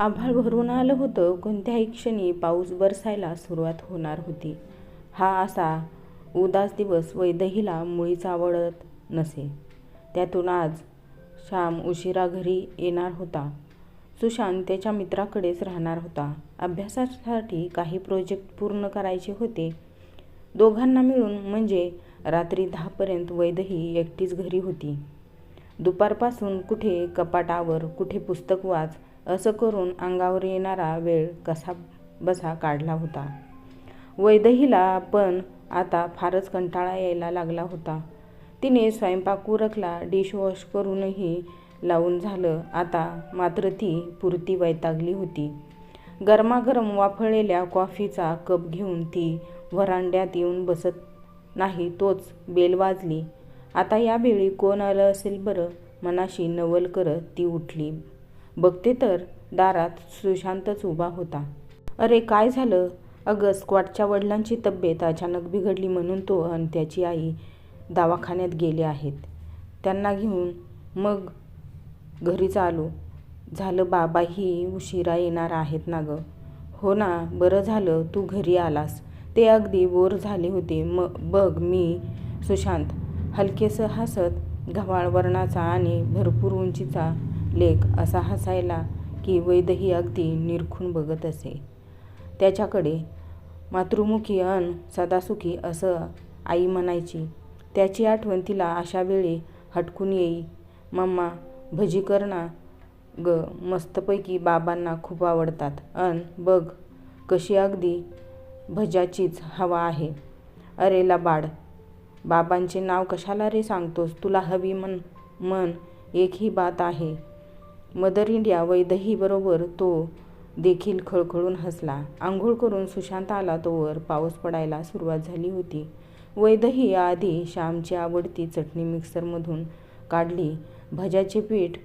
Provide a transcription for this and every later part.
आभाळ भरून आलं होतं. कोणत्याही क्षणी पाऊस बरसायला सुरुवात होणार होती. हा असा उदास दिवस वैदहीला मुळीच आवडत नसे. त्यातून आज श्याम उशिरा घरी येणार होता. सुशांत त्याच्या मित्राकडेच राहणार होता. अभ्यासासाठी काही प्रोजेक्ट पूर्ण करायचे होते. दोघांना मिळून म्हणजे रात्री दहापर्यंत वैदही एकटीच घरी होती. दुपारपासून कुठे कपाटावर, कुठे पुस्तक वाच असं करून अंगावर येणारा वेळ कसा बसा काढला होता. वैदहीला पण आता फारच कंटाळा यायला लागला होता. तिने स्वयंपाक उरकला, डिशवॉश करूनही लावून झालं. आता मात्र ती पुरती वैतागली होती. गरमागरम वाफळलेल्या कॉफीचा कप घेऊन ती व्हरांड्यात येऊन बसत नाही तोच बेल वाजली. आता यावेळी कोण आलं असेल बरं? मनाशी नवल करत ती उठली. बघते तर दारात सुशांतच उभा होता. अरे काय झालं? अगं स्क्वॉटच्या वडिलांची तब्येत अचानक बिघडली म्हणून तो अन त्याची आई दवाखान्यात गेले आहेत. त्यांना घेऊन मग घरीच आलो. झालं बाबाही उशिरा येणार आहेत ना गं? हो ना बरं झालं तू घरी आलास. ते अगदी बोर झाले होते बघ मी सुशांत हलकेसं हसत घवाळ वर्णाचा आणि भरपूर उंचीचा लेख असा हसायला की वैदही अगदी निरखून बघत असे त्याच्याकडे. मातृमुखी अन सदासुखी असं आई म्हणायची. त्याची आठवण तिला अशावेळी हटकून येई. मम्मा भजी करणा ग मस्तपैकी बाबांना खूप आवडतात. अन बघ कशी अगदी भज्याचीच हवा आहे. अरे लबाड, बाबांचे नाव कशाला रे सांगतोस? तुला हवी म्हण एक ही बात आहे. मदर इंडिया वैदहीबरोबर तो देखील खळखळून हसला. आंघोळ करून सुशांत आला तोवर पाऊस पडायला सुरुवात झाली होती. वैदही आधी श्यामची आवडती चटणी मिक्सरमधून काढली. भज्याचे पीठ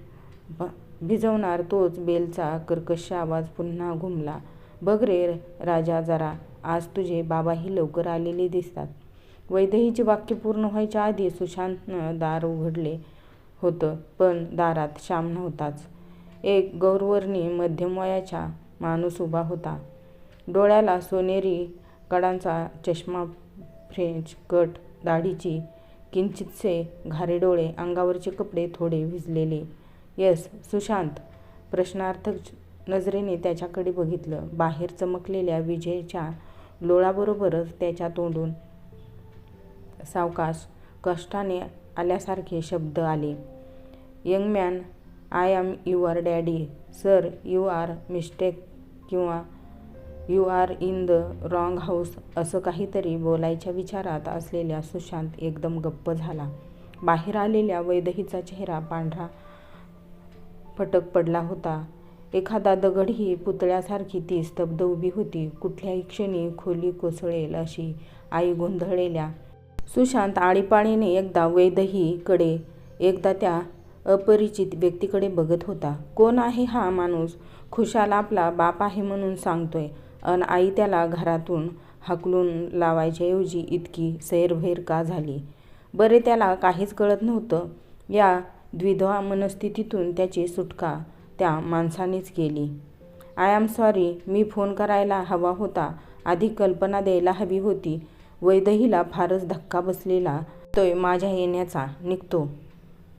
भिजवणार तोच बेलचा कर्कश आवाज पुन्हा घुमला. बघ रे राजा जरा, आज तुझे बाबाही लवकर आलेले दिसतात. वैदहीचे वाक्य पूर्ण व्हायच्या आधी सुशांतनं दार उघडले होतं पण दारात श्याम नव्हताच. एक गौरवर्णी मध्यम वयाचा माणूस उभा होता. डोळ्याला सोनेरी कडांचा चष्मा फ्रेंच कट, दाढीची किंचितसे घारे डोळे, अंगावरचे कपडे थोडे भिजलेले. यस सुशांत? प्रश्नार्थक नजरेने त्याच्याकडे बघितलं. बाहेर चमकलेल्या विजेच्या लोळाबरोबरच त्याच्या तोंडून सावकाश कष्टाने आल्यासारखे शब्द आले. Young man I am your daddy sir you are mistake किंवा you are in the wrong house असं काहीतरी बोलायच्या विचारात असलेल्या सुशांत एकदम गप्प झाला. बाहेर आलेल्या वैदहीचा चेहरा पांढरा फटक पडला होता. एखादा दगडही पुतळ्यासारखी ती स्तब्ध उभी होती. कुठल्याही क्षणी खोली कोसळेल अशी आई गोंधळलेल्या सुशांत आळीपाळीने एकदा वैदहीकडे एकदा त्या अपरिचित व्यक्तीकडे बघत होता. कोण आहे हा माणूस? खुशाल आपला बाप आहे म्हणून सांगतोय अन आई त्याला घरातून हाकलून लावायच्याऐवजी इतकी सैरभैर का झाली? बरे त्याला काहीच कळत नव्हतं. या द्विधा मनस्थितीतून त्याची सुटका त्या माणसानेच केली. आय एम सॉरी मी फोन करायला हवा होता आधी कल्पना द्यायला हवी होती. वैदहीला फारच धक्का बसलेला तोय माझ्या येण्याचा. निघतो.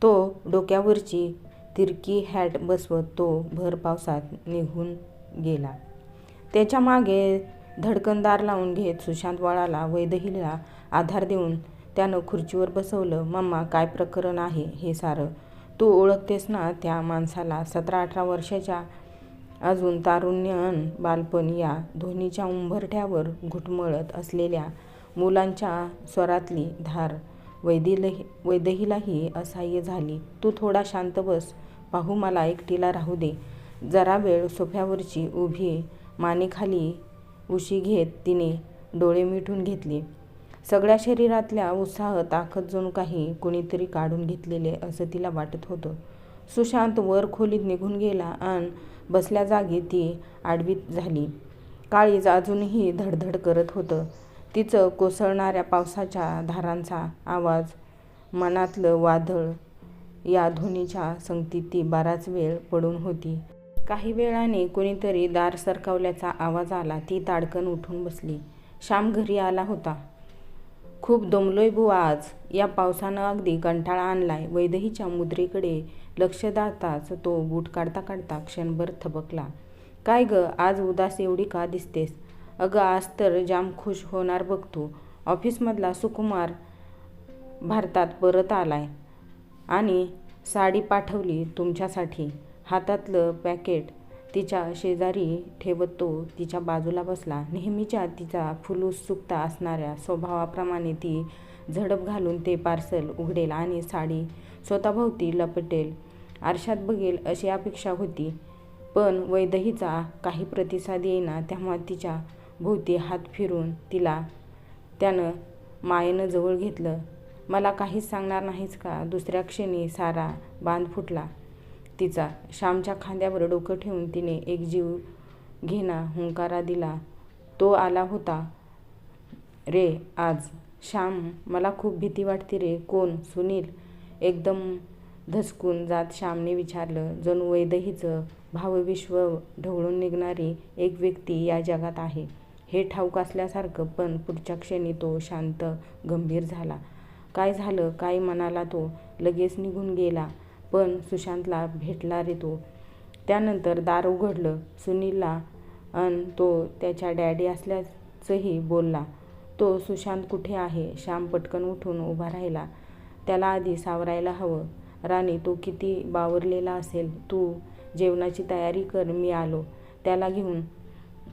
तो डोक्यावरची तिरकी हॅट बसवत तो भर पावसात निघून गेला. त्याच्यामागे धडकनदार लावून घेत सुशांत वळाला. वैदहीला आधार देऊन त्यानं खुर्चीवर बसवलं. मम्मा काय प्रकरण आहे हे सारं? तू ओळखतेस ना त्या माणसाला? सतरा अठरा वर्षाच्या अजून तारुण्य अन बालपण या दोन्हीच्या उंबरठ्यावर घुटमळत असलेल्या मुलांच्या स्वरातली धार वैदेहीलाही असह्य झाली. तू थोडा शांत बस पाहू मला एकटीला राहू दे जरा वेळ सोफ्यावरची उभी मानेखाली उशी घेत तिने डोळे मिटून घेतले. सगळ्या शरीरातल्या उत्साह, ताकद जणू काही कुणीतरी काढून घेतलेले असं तिला वाटत होतं. सुशांत वर खोलीत निघून गेला आणि बसल्या जागी ती आडवीत झाली. काळीज अजूनही धडधड करत होतं तिचं. कोसळणाऱ्या पावसाच्या धारांचा आवाज, मनातलं वादळ या धुनीच्या संगतीत ती बराच वेळ पडून होती. काही वेळाने कोणीतरी दार सरकावल्याचा आवाज आला. ती ताडकन उठून बसली. श्याम घरी आला होता. खूप दमलोय बुवा आज. या पावसानं अगदी कंटाळा आणलाय. वैदहीच्या मुद्रेकडे लक्ष दाताच तो बूट काढता काढता क्षणभर थबकला. काय गं, आज उदास एवढी का दिसतेस? अगं आज तर जाम खुश होणार बघ तू. ऑफिसमधला सुकुमार भारतात परत आलाय आणि साडी पाठवली तुमच्यासाठी. हातातलं पॅकेट तिच्या शेजारी ठेवत तो तिच्या बाजूला बसला. नेहमीच्या तिच्या फुलउत्सुकता असणाऱ्या स्वभावाप्रमाणे ती झडप घालून ते पार्सल उघडेल आणि साडी स्वतःभोवती लपटेल आरशात बघेल अशी अपेक्षा होती. पण वैदहीचा काही प्रतिसाद येईना तेव्हा तिच्या भोवती हात फिरून तिला त्यानं मायेनं जवळ घेतलं. मला काहीच सांगणार नाहीस का? दुसऱ्या क्षणी सारा बांध फुटला तिचा. श्यामच्या खांद्यावर डोकं ठेवून तिने एक जीव घेणा हुंकारा दिला. तो आला होता रे आज. श्याम, मला खूप भीती वाटते रे. कोण? सुनील? एकदम धसकून जात श्यामने विचारलं. जणू वैदहीचं भावविश्व ढवळून निघणारी एक व्यक्ती या जगात आहे हे ठाऊक असल्यासारखं. पण पुढच्या क्षणी तो शांत गंभीर झाला. काय झालं? काय म्हणाला तो? लगेच निघून गेला. पण सुशांतला भेटला रे तो. त्यानंतर दार उघडलं सुनीलला अन तो त्याच्या डॅडी असल्याचंही बोलला. तो सुशांत कुठे आहे? श्याम पटकन उठून उभा राहिला. त्याला आधी सावरायला हवं. राणी, तो किती बावरलेला असेल. तू जेवणाची तयारी कर, मी आलो. त्याला घेऊन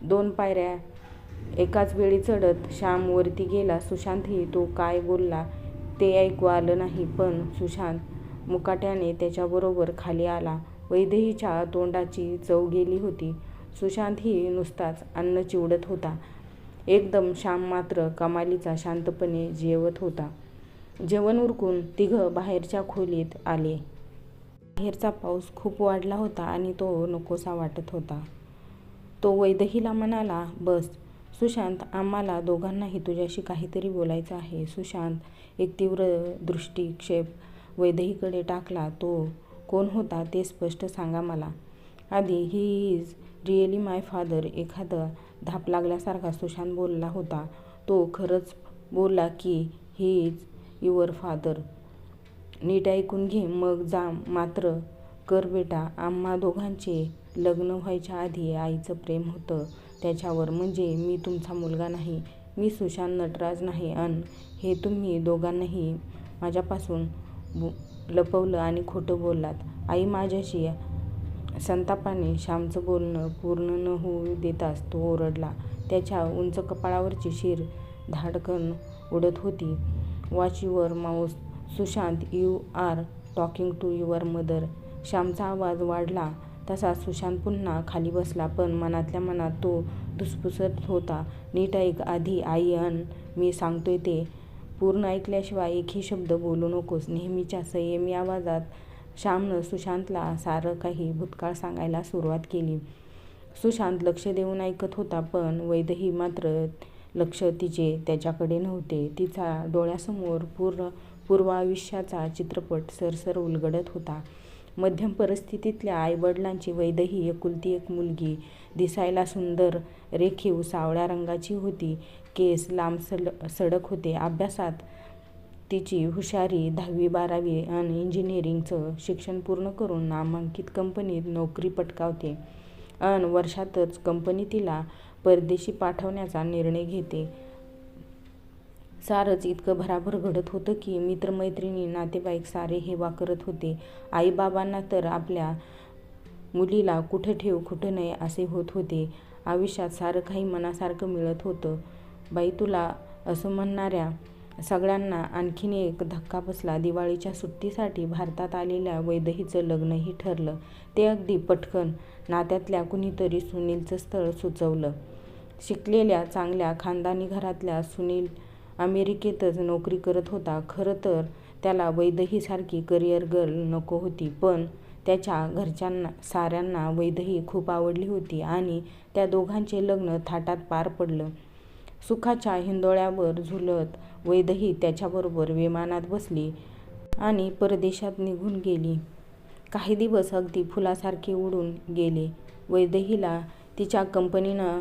दोन पायऱ्या एकाच वेळी चढत श्याम वरती गेला. सुशांतही तो काय बोलला ते ऐकू आलं नाही. पण सुशांत मुकाट्याने त्याच्याबरोबर खाली आला. वैदेहीच्या तोंडाची चव गेली होती. सुशांतही नुसताच अन्न चिवडत होता एकदम. श्याम मात्र कमालीचा शांतपणे जेवत होता. जेवण उरकून तिघं बाहेरच्या खोलीत आले. बाहेरचा पाऊस खूप वाढला होता आणि तो नकोसा वाटत होता. तो वैदहीला म्हणाला, बस. सुशांत, आम्हाला दोघांनाही तुझ्याशी काहीतरी बोलायचं आहे. सुशांत एक तीव्र दृष्टिक्षेप वैदेहीकडे टाकला. तो कोण होता ते स्पष्ट सांगा मला आधी. He is really my father. एखादा धाप लागल्यासारखा सुशांत बोलला होता. तो खरंच बोलला की ही इज युअर फादर? नीट ऐकून घे मग जा. मात्र कर बेटा. आम्हा दोघांचे लग्न व्हायच्या आधी आईचं प्रेम होतं त्याच्यावर. म्हणजे मी तुमचा मुलगा नाही. मी सुशांत नटराज नाही. अन हे तुम्ही दोघांनीही माझ्यापासून लपवलं आणि खोटं बोललात. आई माझ्याशी. संतापाने श्यामचं बोलणं पूर्ण न होऊ देताच तो ओरडला. त्याच्या उंच कपाळावरची शीर धाडकन उडत होती. Watch your mouth Sushant. You are talking to your mother. श्यामचा आवाज वाढला तसा सुशांत पुन्हा खाली बसला. पण मनातल्या मनात तो धुसफुसत होता. नीट ऐक आधी आई अन मी सांगतोय ते पूर्ण ऐकल्याशिवाय एकही शब्द बोलू नकोस. नेहमीच्या संयमी आवाजात श्यामनं सुशांतला सारं काही भूतकाळ सांगायला सुरुवात केली. सुशांत लक्ष देऊन ऐकत होता. पण वैदही मात्र लक्ष तिचे त्याच्याकडे नव्हते. तिचा डोळ्यासमोर पूर्वायुष्याचा चित्रपट सरसर उलगडत होता. मध्यम परिस्थितीतल्या आईवडिलांची वैदही एकुलती एक मुलगी. दिसायला सुंदर, रेखीव सावळ्या रंगाची होती. केस लांब सल सडक होते. अभ्यासात तिची हुशारी. दहावी बारावी आणि इंजिनिअरिंगचं शिक्षण पूर्ण करून नामांकित कंपनीत नोकरी पटकावते अन वर्षातच कंपनी तिला परदेशी पाठवण्याचा निर्णय घेते. सारंच इतकं भराभर घडत होतं की मित्रमैत्रिणी नातेवाईक सारे हेवा करत होते. आईबाबांना तर आपल्या मुलीला कुठं ठेवू कुठं नाही असे होत होते. आयुष्यात सारं काही मनासारखं मिळत होतं. बाई तुला असं म्हणणाऱ्या सगळ्यांना आणखीन एक धक्का बसला. दिवाळीच्या सुट्टीसाठी भारतात आलेल्या वैदहीचं लग्नही ठरलं. ते अगदी पटकन. नात्यातल्या कुणीतरी सुनीलचं स्थळ सुचवलं. शिकलेल्या चांगल्या खानदानी घरातल्या सुनील अमेरिकेतच नोकरी करत होता. खरं तर त्याला वैदेहीसारखी करिअर गर्ल नको होती. पण त्याच्या घरच्यांना साऱ्यांना वैदेही खूप आवडली होती आणि त्या दोघांचे लग्न थाटात पार पडलं. सुखाच्या हिंदोळ्यावर झुलत वैदेही त्याच्याबरोबर विमानात बसली आणि परदेशात निघून गेली. काही दिवस अगदी फुलासारखे उडून गेले. वैदेहीला तिच्या कंपनीनं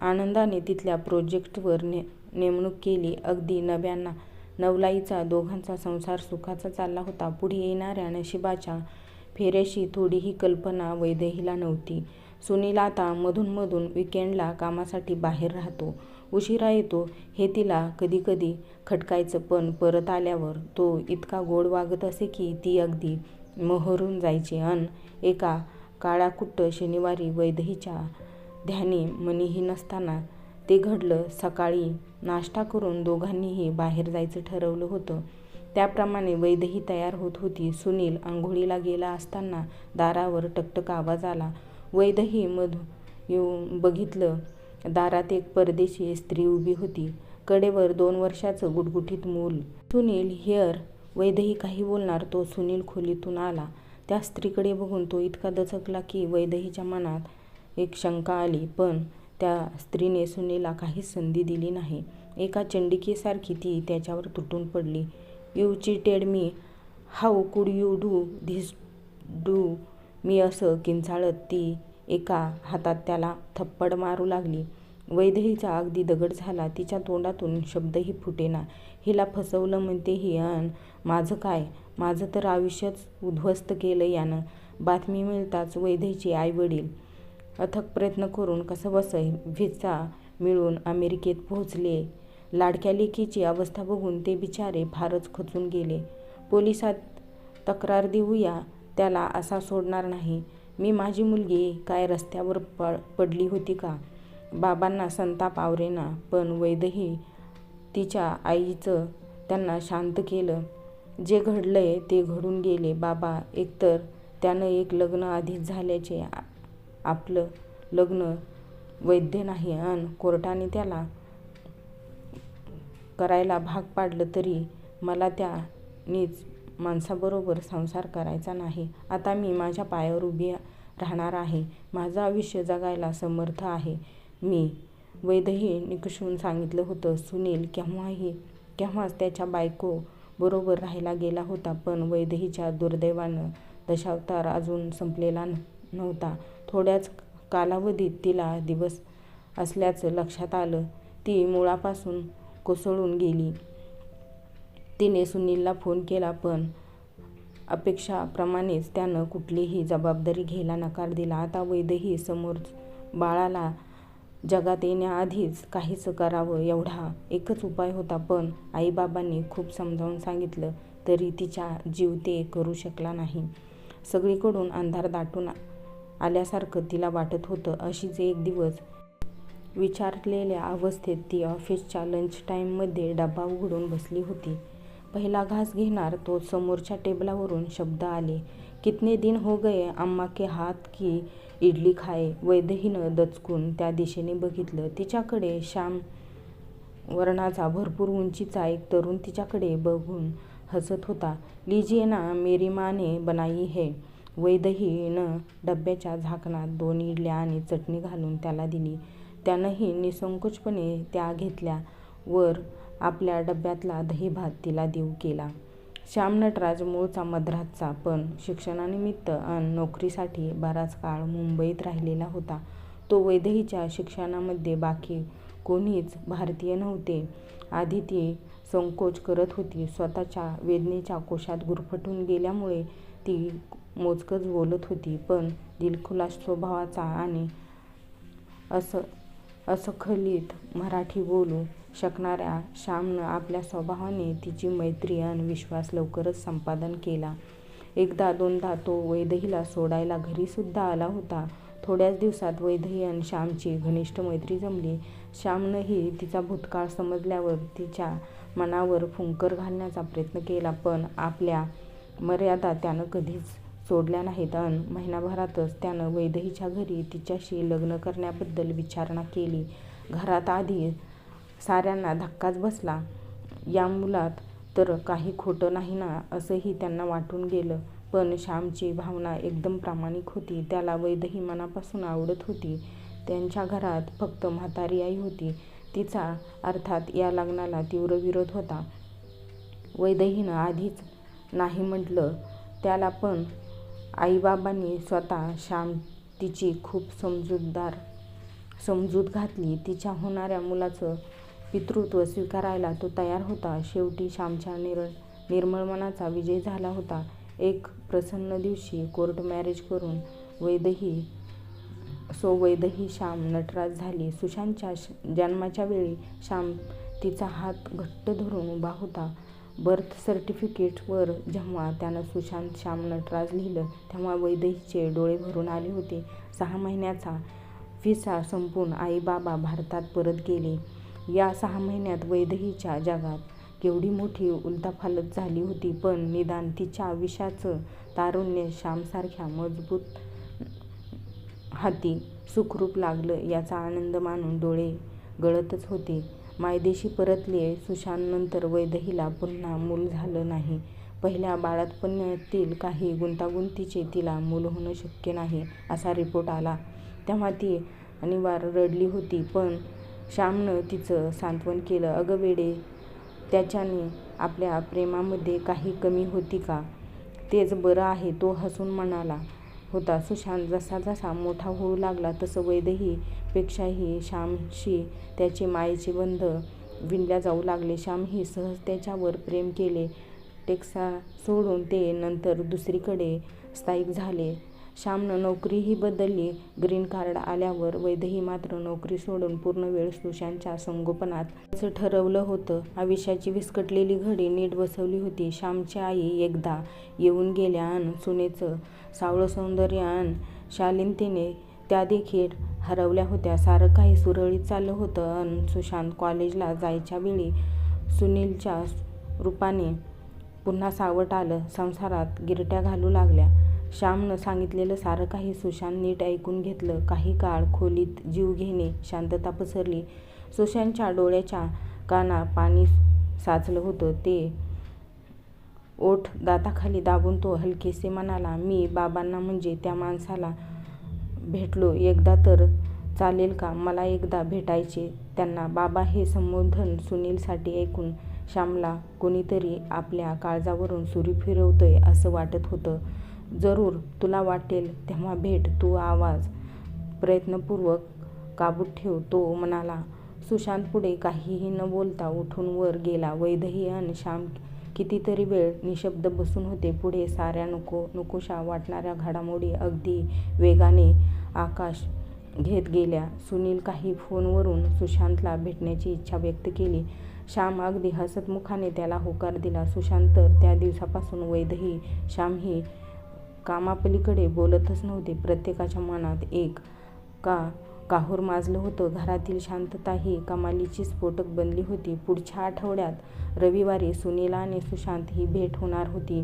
आनंदाने तिथल्या प्रोजेक्टवर नेमणूक केली. अगदी नव्यांना नवलाईचा दोघांचा संसार सुखाचा चालला होता. पुढे येणाऱ्या नशिबाच्या फेऱ्याशी थोडीही कल्पना वैदेहीला नव्हती. सुनील आता मधून-मधून वीकेंडला कामासाठी बाहेर राहतो. उशिरा येतो हे तिला कधीकधी खटकायचं. पण परत आल्यावर तो इतका गोड वागत असे की ती अगदी मोहरून जायची. अन एका काळाकुट्ट शनिवारी वैदेहीच्या ध्यानी मनीही नसताना ते घडलं. सकाळी नाश्ता करून दोघांनीही बाहेर जायचं ठरवलं होतं. त्याप्रमाणे वैदही तयार होत होती. सुनील आंघोळीला गेला असताना दारावर टकटक आवाज आला. वैदही मध येऊन बघितलं. दारात एक परदेशी स्त्री उभी होती. कडेवर दोन वर्षाचं गुटगुटीत मूल. सुनील हिअर वैदही काही बोलणार तो सुनील खोलीतून आला. त्या स्त्रीकडे बघून तो इतका दचकला की वैदहीच्या मनात एक शंका आली. पण त्या स्त्रीने सुनीला काहीच संधी दिली नाही. एका चंडिकेसारखी ती त्याच्यावर तुटून पडली. You cheated me. How could you do this to me असं किंचाळत ती एका हातात त्याला थप्पड मारू लागली. वैदेहीचा अगदी दगड झाला. तिच्या तोंडातून शब्दही फुटेना. हिला फसवलं म्हणते ही. अन माझं काय? माझं तर आयुष्यच उद्ध्वस्त केलं यानं. बातमी मिळताच वैदेहीचे आई-वडील अथक प्रयत्न करून कसंबसं व्हिसा मिळवून अमेरिकेत पोहोचले. लाडक्या लेकीची अवस्था बघून ते बिचारे फारच खचून गेले. पोलिसात तक्रार देऊया, त्याला असा सोडणार नाही. मी माझी मुलगी काय रस्त्यावर प पडली होती का? बाबांना संताप आवरेना. पण वैदही तिच्या आईचं त्यांना शांत केलं. जे घडलंय ते घडून गेले बाबा. एकतर त्यानं एक लग्न आधीच झाल्याचे. आपलं लग्न वैध नाही आणि कोर्टाने त्याला करायला भाग पाडलं तरी मला त्या नीच माणसाबरोबर संसार करायचा नाही. आता मी माझ्या पायावर उभी राहणार आहे. माझं आयुष्य जगायला समर्थ आहे मी, वैद्यही निकषून सांगितलं होतं. सुनील केव्हाच त्याच्या बायको बरोबर राहायला गेला होता. पण वैदेहीच्या दुर्दैवानं दशावतार अजून संपलेला नव्हता. थोड्याच कालावधीत तिला दिवस असल्याचं लक्षात आलं. ती मुळापासून कोसळून गेली. तिने सुनीलला फोन केला पण अपेक्षेप्रमाणेच त्यानं कुठलीही जबाबदारी घ्यायला नकार दिला. आता वैदही समोर बाळाला जगात येण्याआधीच काहीच करावं एवढा एकच उपाय होता. पण आईबाबांनी खूप समजावून सांगितलं तरी तिचा जीव ते करू शकला नाही. सगळीकडून अंधार दाटून आल्यासारखं तिला वाटत होतं. अशीच एक दिवस विचारलेल्या अवस्थेत ती ऑफिसच्या लंच टाईममध्ये डबा उघडून बसली होती. पहिला घास घेणार तो समोरच्या टेबलावरून शब्द आले. कितने दिन हो गए अम्मा के हात की इडली खाए. वैद्यहीनं दचकून त्या दिशेने बघितलं. तिच्याकडे श्याम वर्णाचा भरपूर उंचीचा एक तरुण तिच्याकडे बघून हसत होता. लीजिए ना मेरी माने बनाई है. वैदहीनं डब्याच्या झाकणात दोन इडल्या आणि चटणी घालून त्याला दिली. त्यानंही निःसंकोचपणे त्या घेतल्या. वर आपल्या डब्यातला दही-भात तिला देऊ केला. श्याम नटराज मूळचा मद्रासचा. पण शिक्षणानिमित्त अन नोकरीसाठी बराच काळ मुंबईत राहिलेला होता. तो वैदहीच्या शिक्षणामध्ये बाकी कोणीच भारतीय नव्हते. आधी ती संकोच करत होती. स्वतःच्या वेदनेच्या कोशात गुरफटून गेल्यामुळे ती मोजकंच बोलत होती. पण दिलखुलास स्वभावाचा आणि अस्खलित मराठी बोलू शकणाऱ्या श्यामनं आपल्या स्वभावाने तिची मैत्री अन विश्वास लवकरच संपादन केला. एकदा-दोनदा तो वैदहीला सोडायला घरीसुद्धा आला होता. थोड्याच दिवसात वैदही अन श्यामची घनिष्ठ मैत्री जमली. श्यामनंही तिचा भूतकाळ समजल्यावर तिच्या मनावर फुंकर घालण्याचा प्रयत्न केला. पण आपल्या मर्यादा त्यानं कधीच सोडल्या नाहीत. अन महिनाभरातच त्यानं वैदेहीच्या घरी तिच्याशी लग्न करण्याबद्दल विचारणा केली. घरात आधी साऱ्यांना धक्काच बसला. या मुलात तर काही खोटं नाही ना असंही त्यांना वाटून गेलं. पण श्यामची भावना एकदम प्रामाणिक होती. त्याला वैदेही मनापासून आवडत होती. त्यांच्या घरात फक्त म्हातारी आई होती. तिचा अर्थात या लग्नाला तीव्र विरोध होता. वैदेहीनं आधीच नाही म्हटलं त्याला. पण आईबाबांनी स्वतः श्याम तिची खूप समजूतदार समजूत घातली. तिच्या होणाऱ्या मुलाचं पितृत्व स्वीकारायला तो तयार होता. शेवटी श्यामच्या निर्मळ मनाचा विजय झाला होता. एक प्रसन्न दिवशी कोर्ट मॅरेज करून वैदही सो वैदही श्याम नटराज झाली. सुशांतच्या जन्माच्या वेळी श्याम तिचा हात घट्ट धरून उभा होता. बर्थ सर्टिफिकेटवर जेव्हा त्यानं सुशांत श्याम नटराज लिहिलं तेव्हा वैदेहीचे डोळे भरून आले होते. सहा महिन्याचा व्हिसा संपून आई बाबा भारतात परत गेले. या सहा महिन्यात वैदेहीच्या जगात केवढी मोठी उलताफालत झाली होती पण निदान तिच्या आयुष्याचं तारुण्य श्यामसारख्या मजबूत हाती सुखरूप लागलं याचा आनंद मानून डोळे गळतच होते. मायदेशी परतले सुशांतनंतर वैदेहीला पुन्हा मूल झालं नाही. पहिल्या बाळंतपणातील काही गुंतागुंतीचे तिला मूल होणं शक्य नाही असा रिपोर्ट आला तेव्हा ती अनिवार्य रडली होती. पण श्यामनं तिचं सांत्वन केलं. अगं वेडे, त्याच्याने आपल्या प्रेमामध्ये काही कमी होती का? तेच बरं आहे तो हसून म्हणाला होता. सुशांत जसा जसा मोठा होऊ लागला तसं वैदही पेक्षाही श्यामशी त्याचे मायेचे बंध विणल्या जाऊ लागले. श्यामही सहज त्याच्यावर प्रेम केले. टेक्सा सोडून ते नंतर दुसरीकडे स्थायिक झाले. श्यामनं नोकरीही बदलली. ग्रीन कार्ड आल्यावर वैद्यही मात्र नोकरी सोडून पूर्ण वेळ सुशांतच्या संगोपनात घालवायचं ठरवलं होतं. आयुष्याची विस्कटलेली घडी नीट बसवली होती. श्यामची आई एकदा येऊन गेल्या आणि सुनेचं सावळं सौंदर्य अन शालीनतेने त्यादेखील हरवल्या होत्या. सारं काही सुरळीत चाललं होतं अन सुशांत कॉलेजला जायच्या वेळी सुनीलच्या रूपाने पुन्हा सावट आलं. संसारात गिरट्या घालू लागल्या श्यामनं सांगितलेलं सारं काही सुशांत नीट ऐकून घेतलं. काही काळ खोलीत जीव घेणे शांतता पसरली. सुशांतच्या डोळ्याच्या काना पाणी साचलं होतं. ते ओठ दाताखाली दाबून तो हलकेसे म्हणाला मी बाबांना म्हणजे त्या माणसाला भेटलो एकदा तर चालेल का? मला एकदा भेटायचे त्यांना. बाबा हे संबोधन सुनीलसाठी ऐकून श्यामला कोणीतरी आपल्या काळजावरून सुरी फिरवतोय असं वाटत होतं. जरूर तुला वाटेल तेव्हा भेट तू आवाज प्रयत्नपूर्वक काबूत ठेव तो म्हणाला. सुशांत पुढे काहीही न बोलता उठून वर गेला. वैदही आणि श्याम कितीतरी वेळ निशब्द बसून होते. पुढे साऱ्या नको नकोशा वाटणाऱ्या घडामोडी अगदी वेगाने आकाश घेत गेल्या. सुनील काही फोनवरून सुशांतला भेटण्याची इच्छा व्यक्त केली. श्याम अगदी हसतमुखाने त्याला होकार दिला. सुशांत तर त्या दिवसापासून वैदही श्यामही कामापलीकडे बोलतच नव्हते. प्रत्येकाच्या मनात एक का काहूर माजलं होतं. घरातील शांतता ही कमालीची स्फोटक बनली होती. पुढच्या आठवड्यात रविवारी सुनील आणि सुशांत ही भेट होणार होती.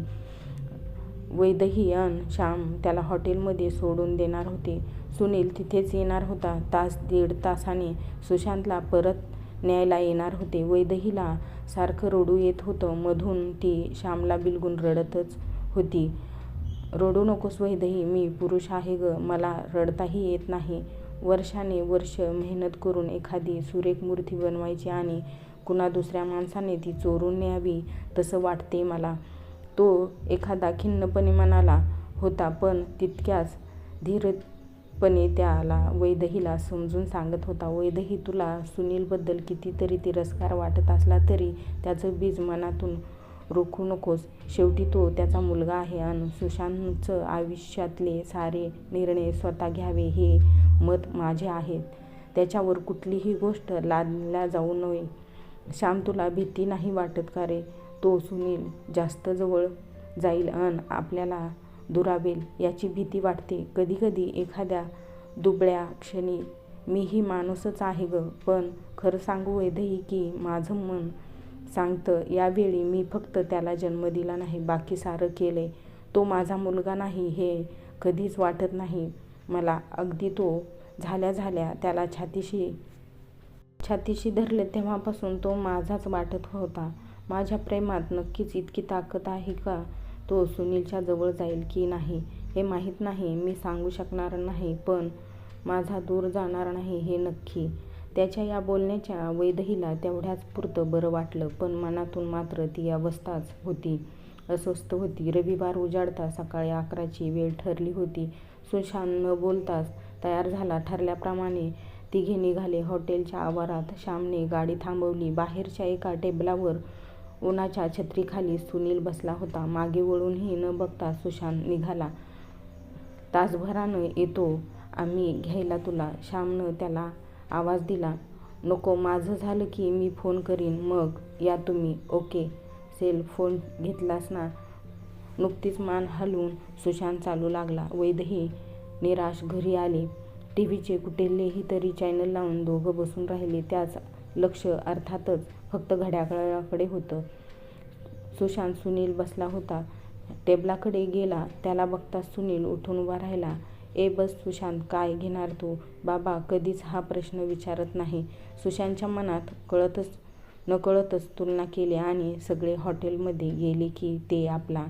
वैदही अन श्याम त्याला हॉटेलमध्ये सोडून देणार होते. सुनील तिथेच येणार होता. तास दीड तासाने सुशांतला परत न्यायला येणार होते. वैदहीला सारखं रडू येत होतं. मधून ती श्यामला बिलगून रडतच होती. रडू नकोस वैदेही. मी पुरुष आहे गं. मला रडताही येत नाही. वर्षाने वर्ष मेहनत करून एखादी सुरेख मूर्ती बनवायची आणि कुणा दुसऱ्या माणसाने ती चोरून न्यावी तसं वाटते मला. तो एखादा खिन्नपणे म्हणाला होता पण तितक्याच धीरपणे त्याला वैदहीला समजून सांगत होता. वैदही तुला सुनीलबद्दल कितीतरी तिरस्कार वाटत असला तरी त्याचं बीज मनातून रोखू नकोस. शेवटी तो त्याचा मुलगा आहे आणि सुशांतचं आयुष्यातले सारे निर्णय स्वतः घ्यावे हे मत माझे आहे. त्याच्यावर कुठलीही गोष्ट लादल्या जाऊ नये. श्याम तुला भीती नाही वाटत का रे? तो सुनील जास्त जवळ जाईल अन आपल्याला दुरावेल याची भीती वाटते कधीकधी एखाद्या दुबळ्या क्षणी. मीही माणूसच आहे गं. पण खरं सांगू वैदही की माझं मन सांगतं यावेळी मी फक्त त्याला जन्म दिला नाही बाकी सारं केले तो माझा मुलगा नाही हे कधीच वाटत नाही मला. अगदी तो झाल्या झाल्या त्याला छातीशी छातीशी धरले तेव्हापासून तो माझाच वाटत होता. माझ्या प्रेमात नक्कीच इतकी ताकद आहे का तो सुनीलच्या जवळ जाईल की नाही हे माहीत नाही. मी सांगू शकणार नाही पण माझा दूर जाणार नाही हे नक्की. त्याच्या या बोलण्याच्या बोलण्याने तेवढ्याच पुरतं बरं वाटलं. पण मनातून मात्र ती अवस्थाच होती. अस्वस्थ होती. रविवार उजाडता सकाळी अकराची वेळ ठरली होती. सुशांत न बोलताच तयार झाला. ठरल्याप्रमाणे तिघे निघाले. हॉटेलच्या आवारात श्यामने गाडी थांबवली. बाहेरच्या एका टेबलावर उन्हाच्या छत्रीखाली सुनील बसला होता. मागे वळूनही न बघता सुशांत निघाला. तासभरानं येतो आम्ही घ्यायला तुला, श्यामनं त्याला आवाज दिला. नको, माझं झालं की मी फोन करीन, मग या तुम्ही. ओके. सेल फोन घेतलास ना? नुकतीच मान हलवून सुशांत चालू लागला. वैदही निराश घरी आली. टीव्हीचे कुठलेही तरी चॅनल लावून दोघं बसून राहिले. त्याच लक्ष अर्थातच फक्त घड्याळाकडे होतं. सुशांत सुनील बसला होता टेबलाकडे गेला. त्याला बघताच सुनील उठून उभा राहिला. ए बस सुशांत, काय घेणार तू? बाबा कधीच हा प्रश्न विचारत नाही. सुशांतच्या मनात कळतच नकळतच तुलना केली आणि सगळे हॉटेलमध्ये गेले की ते आपला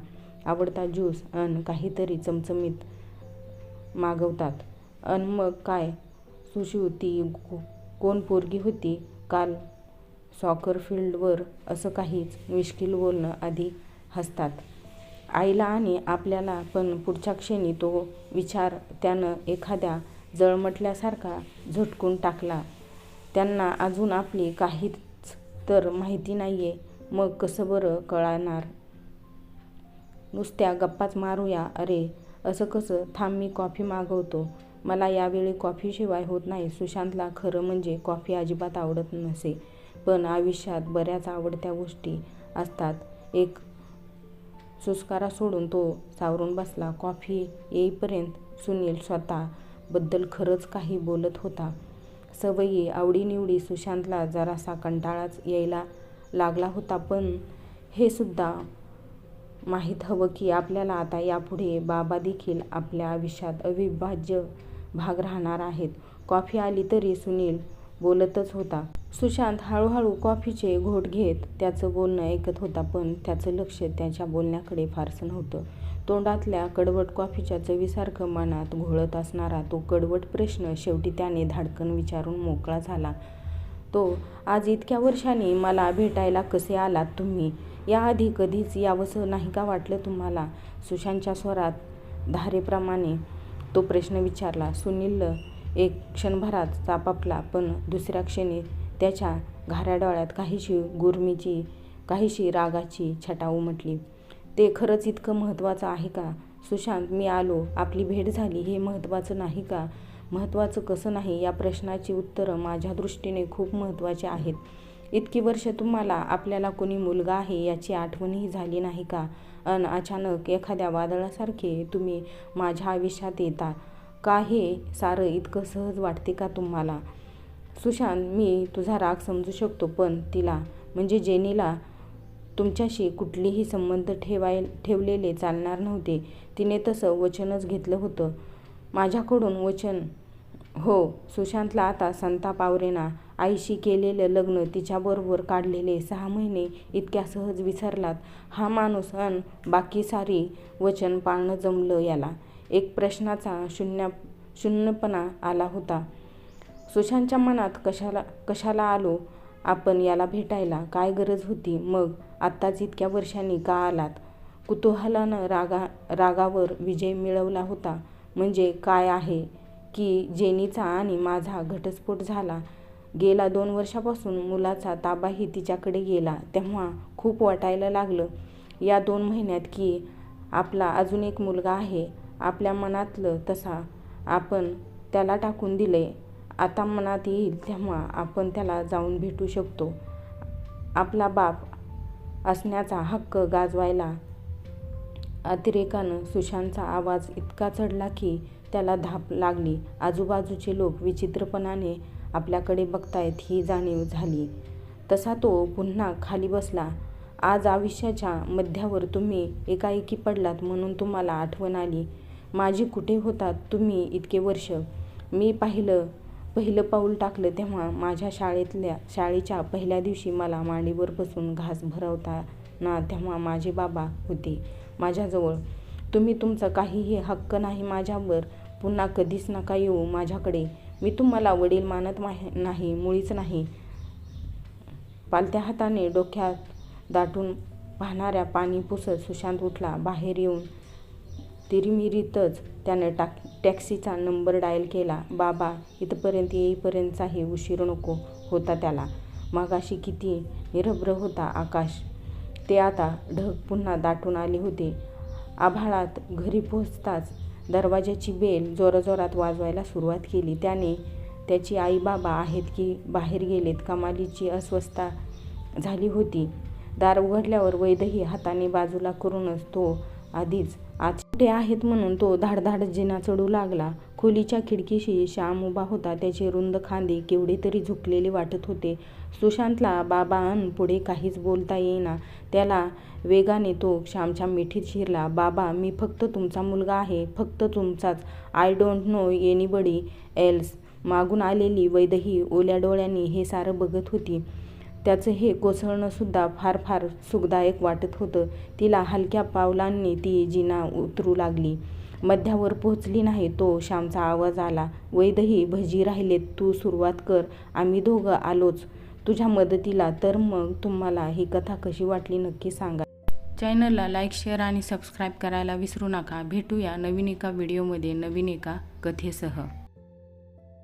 आवडता ज्यूस अन काहीतरी चमचमीत मागवतात. अन मग काय सुशू ती कोण पोरगी होती काल सॉकर फील्डवर असं काहीच मिश्किल बोलणं आधी हसतात. आईला आणि आपल्याला पण पुढच्या क्षणी तो विचार त्यानं एखाद्या जळमटल्यासारखा झटकून टाकला. त्यांना अजून आपली काहीच तर माहिती नाहीये. मग कसं बरं कळणार? नुसत्या गप्पाच मारूया अरे असं कसं? थांब मी कॉफी मागवतो. मला यावेळी कॉफीशिवाय होत नाही. सुशांतला खरं म्हणजे कॉफी अजिबात आवडत नसे. पण आयुष्यात बऱ्याच आवडत्या गोष्टी असतात. एक सुस्कारा सोडून तो सावरून बसला. कॉफी येईपर्यंत सुनील स्वतःबद्दल खरंच काही बोलत होता. सवयी, आवडीनिवडी सुशांतला जरासा कंटाळाच यायला लागला होता. पण हे सुद्धा माहीत हवं की आपल्याला आता यापुढे बाबा देखील आपल्या आयुष्यात अविभाज्य भाग राहणार आहेत. कॉफी आली तरी सुनील बोलतच होता. सुशांत हळूहळू कॉफीचे घोट घेत त्याचं बोलणं ऐकत होता. पण त्याचं लक्ष त्याच्या बोलण्याकडे फारसं नव्हतं. तोंडातल्या कडवट कॉफीच्या चवीसारखं मनात घोळत असणारा तो कडवट प्रश्न शेवटी त्याने धाडकन विचारून मोकळा झाला तो आज इतक्या वर्षांनी मला भेटायला कसे आलात तुम्ही? याआधी कधीच यावंसं नाही का वाटलं तुम्हाला? सुशांतच्या स्वरात धारेप्रमाणे तो प्रश्न विचारला. सुनील एक क्षणभरात चापापला. पण दुसऱ्या क्षणी त्याच्या खाऱ्या डोळ्यात काहीशी गुरमीची, काहीशी रागाची छटा उमटली. ते खरंच इतकं महत्त्वाचं आहे का? सुशांत मी आलो, आपली भेट झाली हे महत्त्वाचं नाही का? महत्त्वाचं कसं नाही? या प्रश्नाची उत्तरं माझ्या दृष्टीने खूप महत्त्वाची आहेत. इतकी वर्षं तुम्हाला आपल्याला कोणी मुलगा आहे याची आठवणही झाली नाही का? अन अचानक एखाद्या वादळासारखे तुम्ही माझ्या आयुष्यात येता का हे सारं इतकं सहज वाटते का तुम्हाला? सुशांत मी तुझा राग समजू शकतो. पण तिला म्हणजे जेनीला तुमच्याशी कुठलीही संबंध ठेवाय ठेवलेले चालणार नव्हते. तिने तसं वचनच घेतलं होतं. माझ्याकडून वचन? हो. सुशांतला आता संताप आवरेना. आईशी केलेलं लग्न, तिच्याबरोबर काढलेले सहा महिने इतक्या सहज विसरलात हा माणूस अन बाकी सारी वचन पाळणं जमलं याला? एक प्रश्नाचा शून्य शून्यपणा आला होता सुशांतच्या मनात. कशाला कशाला आलो आपण याला भेटायला? काय गरज होती? मग आत्ताच इतक्या वर्षांनी का आलात? कुतूहलानं रागावर विजय मिळवला होता. म्हणजे काय आहे की जेनीचा आणि माझा घटस्फोट झाला. गेला दोन वर्षापासून मुलाचा ताबाही तिच्याकडे गेला. तेव्हा खूप वाटायला लागलं या दोन महिन्यात की आपला अजून एक मुलगा आहे आपल्या मनातलं तसा आपण त्याला टाकून दिले आता मनात येईल तेव्हा आपण त्याला जाऊन भेटू शकतो. आपला बाप असण्याचा हक्क गाजवायला. अतिरेकानं सुशांतचा आवाज इतका चढला की त्याला धाप लागली. आजूबाजूचे लोक विचित्रपणाने आपल्याकडे बघतायत ही जाणीव झाली तसा तो पुन्हा खाली बसला. आज आयुष्याच्या मध्यावर तुम्ही एकाएकी पडलात म्हणून तुम्हाला आठवण आली माझी कुठे होतात तुम्ही इतके वर्ष मी पाहिलं पहिलं पाऊल टाकलं तेव्हा माझ्या शाळेतल्या शाळेच्या पहिल्या दिवशी मला मांडीवर बसून घास भरवताना तेव्हा माझे बाबा होते माझ्याजवळ. तुम्ही तुमचा काहीही हक्क नाही माझ्यावर. पुन्हा कधीच नका येऊ माझ्याकडे. मी तुम्हाला वडील मानत नाही. मुळीच नाही. पालत्या हाताने डोक्यात दाटून पाहणाऱ्या पाणी पुसत सुशांत उठला बाहेर येऊन तिरमिरीतच त्यानं टाक टॅक्सीचा नंबर डायल केला. बाबा इथपर्यंत येईपर्यंतचाही उशीर नको होता त्याला. मगाशी किती निरभ्र होता आकाश. ते आता ढग पुन्हा दाटून आले होते. आभाळात घरी पोहोचताच दरवाजाची बेल जोराजोरात वाजवायला सुरुवात केली. त्याने त्याची आई बाबा आहेत की बाहेर गेलेत कमालीची अस्वस्थता झाली होती. दार उघडल्यावर वैदही हाताने बाजूला करूनच तो आधीच कुठे आहेत म्हणून तो धाडधाड जिना चढू लागला. खोलीच्या खिडकीशी श्याम उभा होता. त्याचे रुंद खांदे केवढे तरी झुकलेले वाटत होते. सुशांतला बाबा अन पुढे काहीच बोलता येईना. त्याला वेगाने तो श्यामच्या मिठीत शिरला. बाबा मी फक्त तुमचा मुलगा आहे. फक्त तुमचाच. I don't know anybody else मागून आलेली वैदही ओल्या डोळ्यांनी हे सारं बघत होती. त्याचं हे कोसळणंसुद्धा फार फार सुखदायक वाटत होतं. तिला हलक्या पावलांनी ती जिना उतरू लागली. मध्यावर पोहोचली नाही तो श्यामचा आवाज आला वैदही भजी राहिलेत तू सुरुवात कर आम्ही दोघं आलोच. तुझ्या मदतीला तर मग तुम्हाला ही कथा कशी वाटली नक्की सांगा. चॅनलला लाईक शेअर आणि सबस्क्राईब करायला विसरू नका. भेटूया नवीन एका व्हिडिओमध्ये नवीन एका कथेसह.